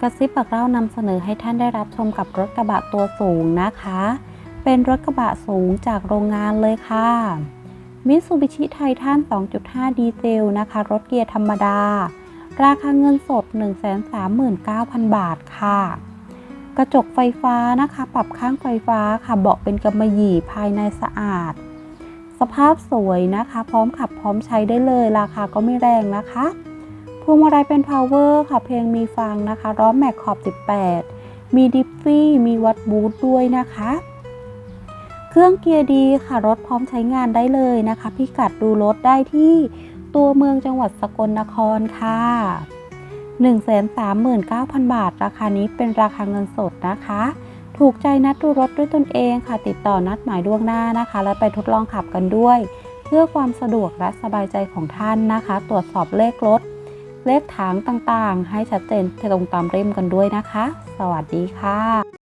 กระซิบบอกเล่านำเสนอให้ท่านได้รับชมกับรถกระบะตัวสูงนะคะ เป็นรถกระบะสูงจากโรงงานเลยค่ะมิตซูบิชิไททัน 2.5 ดีเซลนะคะ รถเกียร์ธรรมดา ราคาเงินสด 139,000 บาทค่ะ กระจกไฟฟ้านะคะ ปรับข้างไฟฟ้าค่ะ เบาะเป็นกำมะหยี่ภายในสะอาด สภาพสวยนะคะ พร้อมขับพร้อมใช้ได้เลย ราคาก็ไม่แรงนะคะ วงมาลัยเป็น power ค่ะ เพลงมีฟังนะคะล้อแม็กขอบ 18 มีดิฟฟี่ มีวัดบูทด้วยนะคะ เครื่องเกียร์ดีค่ะ รถพร้อมใช้งานได้เลยนะคะ พิกัดดูรถได้ที่ตัวเมืองจังหวัดสกลนครค่ะ139,000 บาท ราคานี้เป็นราคาเงินสดนะคะ ถูกใจนัดดูรถด้วยตนเองค่ะ ติดต่อนัดหมายล่วงหน้านะคะ และไปทดลองขับกันด้วย เพื่อความสะดวกและสบายใจของท่านนะคะ ตรวจสอบเลขรถ เลขถังต่างๆ ให้ชัดเจนตรงตามเล่มกันด้วยนะคะ สวัสดีค่ะ